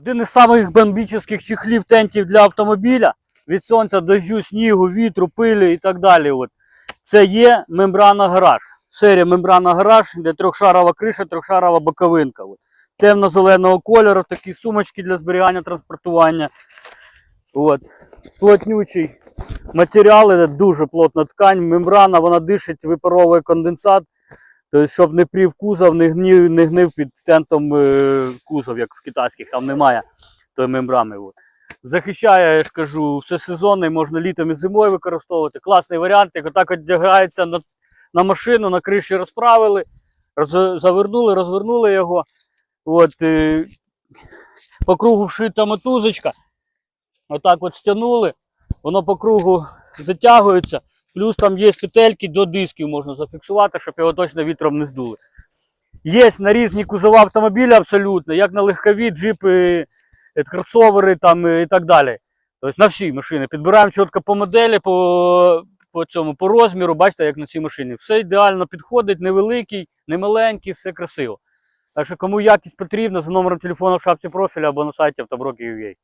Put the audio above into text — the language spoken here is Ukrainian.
Один із самих бомбічних чехлів тентів для автомобіля від сонця, дощу, снігу, вітру, пилі і так далі. От. Це є мембрана гараж. Серія мембрана гараж, де трьохшарова криша, трьохшарова боковинка. От. Темно-зеленого кольору, такі сумочки для зберігання транспортування. От. Плотнючий матеріал, дуже плотна ткань, мембрана, вона дишить, випаровує конденсат. Тобто, щоб не прів кузов, не гнив, не гнив під тентом е, кузов, як в китайських, там немає тої мембрани. От. Захищає, я ж кажу, все сезонний, можна літом і зимою використовувати. Класний варіант, як отак одягається на, на машину, на криші розправили, роз, завернули, розвернули його. От, е, по кругу вшита мотузочка. Отак от стягнули, воно по кругу затягується. Плюс там є петельки до дисків можна зафіксувати, щоб його точно вітром не здули. Є на різні кузова автомобілі абсолютно, як на легкові, джипи, е, кросовери там, е, і так далі. Тобто на всі машини. Підбираємо чітко по моделі, по, по цьому, по розміру, бачите, як на цій машині. Все ідеально підходить, невеликий, не маленький, все красиво. Так що кому якість потрібна, за номером телефону в шапці профіля або на сайті автоброки.ua.